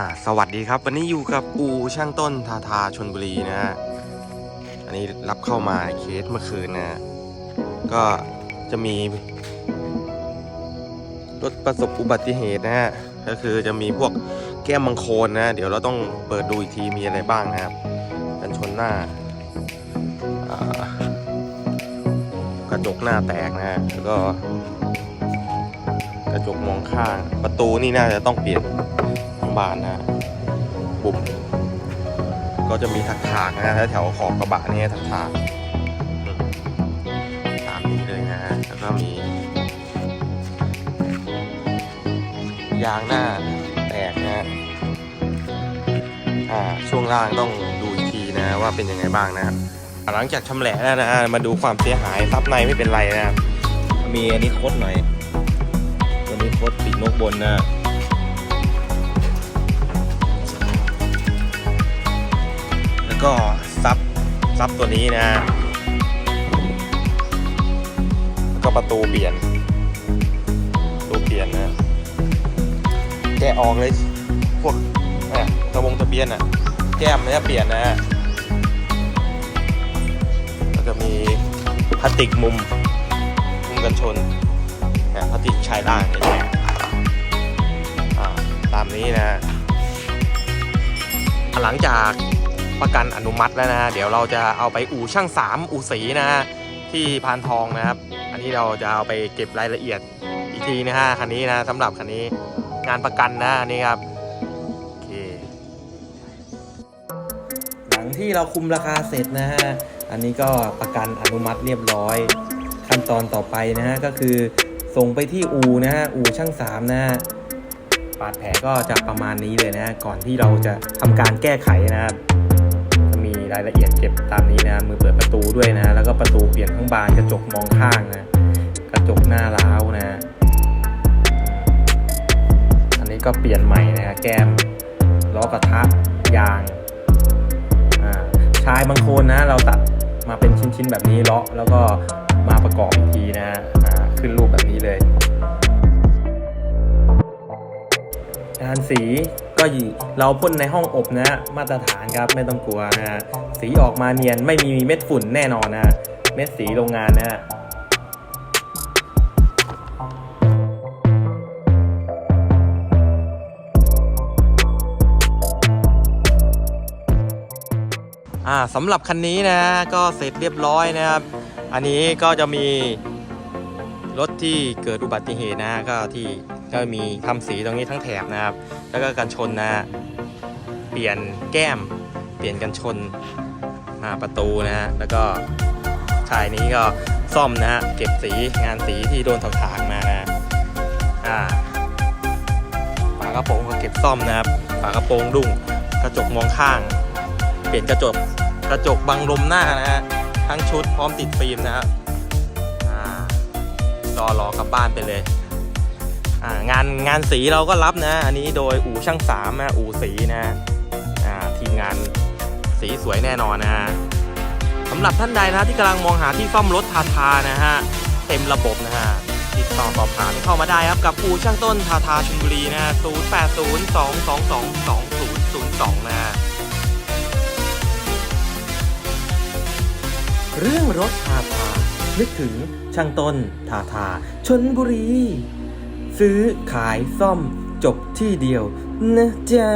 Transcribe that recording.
อ่าสวัสดีครับ วันนี้อยู่กับอูช่างต้นทาทาชนบุรีนะฮะอันนี้รับเข้ามาเคสเมื่อคืนนะก็จะมีรถประสบอุบัติเหตุนะฮะก็คือจะมีพวกแก้มมังโคนนะ เดี๋ยวเราต้องเปิดดูอีกทีมีอะไรบ้างนะครับกันชนหน้ากระจกหน้าแตกนะฮะแล้วก็กระจกมองข้างประตูนี่น่าจะต้องเปลี่ยน บานนะบุบก็จะมีถักถากนะแถวขอบกระบะนี่ถักถากตามนี้เลยนะฮะแล้วก็มียางหน้าแตกนะฮะอ่าช่วงล่างต้องดูอีกทีนะว่าเป็นยังไงบ้างนะครับหลังจากชำแหละแล้วนะมาดูความเสียหายซับในไม่เป็นไรนะครับมีอันนี้คดหน่อยตัวนี้โคตรปีกนกบนนะ ก็ซับซับตัวนี้นะแล้วก็ประตูเปลี่ยนประตูเปลี่ยนนะแกะออกเลยพวกตะวงตะเบียนอะแก้มเนี่ยเปลี่ยนนะแล้วก็มีพลาสติกมุมมุมกันชนนพลาสติกชายล่างนี่ตามนี้นะ หลังจาก ประกันอนุมัติแล้วนะเดี๋ยวเราจะเอาไปอู่ช่างสามอู่สีนะที่พานทองนะครับ อันนี้เราจะเอาไปเก็บรายละเอียดอีกทีนะฮะคันนี้นะสำหรับคันนี้งานประกันนะอันนี่ครับโอเคหลังที่เราคุมราคาเสร็จนะฮะอันนี้ก็ประกันอนุมัติเรียบร้อย ขั้นตอนต่อไปนะฮะก็คือส่งไปที่อูนะฮะอูช่างสามนะฮะบาดแผลก็จะประมาณนี้เลยนะ ก่อนที่เราจะทำการแก้ไขนะครับายละเอียดเก็บตามนี้นะ มือเปิดประตูด้วยนะ แล้วก็ประตูเปลี่ยนทั้งบานกระจกมองข้างนะ กระจกหน้าร้าวนะ อันนี้ก็เปลี่ยนใหม่นะแก้มล้อกระทะยางอ่าชายบางคนนะ เราตัดมาเป็นชิ้นๆแบบนี้เลาะแล้วก็มาประกอบอีกทีนะขึ้นรูปแบบนี้เลย งานสี ก็เราพ่นในห้องอบนะมาตรฐานครับไม่ต้องกลัวนะสีออกมาเนียนไม่มีเม็ดฝุ่นแน่นอนนะเม็ดสีโรงงานนะฮะอ่าสำหรับคันนี้นะก็เสร็จเรียบร้อยนะครับ อันนี้ก็จะมีรถที่เกิดอุบัติเหตุนะก็ที่ ก็มีทำสีตรงนี้ทั้งแถบนะครับ แล้วก็กันชนนะเปลี่ยนแก้ม เปลี่ยนกันชนมาประตูนะฮะแล้วก็ชายนี้ก็ซ่อมนะฮะเก็บสีงานสีที่โดนถากถางมานะอ่าฝากระโปรงก็เก็บซ่อมนะครับฝากระโปรงดุ้งกระจกมองข้าง เปลี่ยนกระจกกระจกบังลมหน้านะฮะทั้งชุดพร้อมติดฟิล์มนะครับอ่ารอรอกลับบ้านไปเลย งานงานสีเราก็รับนะ อันนี้โดยอู่ช่างสามนะอู่สีนะทีมงานสีสวยแน่นอนนะฮะสำหรับท่านใดนะที่กำลังมองหาที่ซ่อมรถทาทานะฮะเต็มระบบนะฮะติดต่อสอบถามเข้ามาได้ครับกับอู่ช่างต้นทาทาชลบุรีนะ0 8 0 2 2 2 2 0 0 2นะฮะเรื่องรถทาทานึกถึงช่างต้นทาทาชนบุรี ซื้อขายซ่อมจบที่เดียวนะจ๊ะ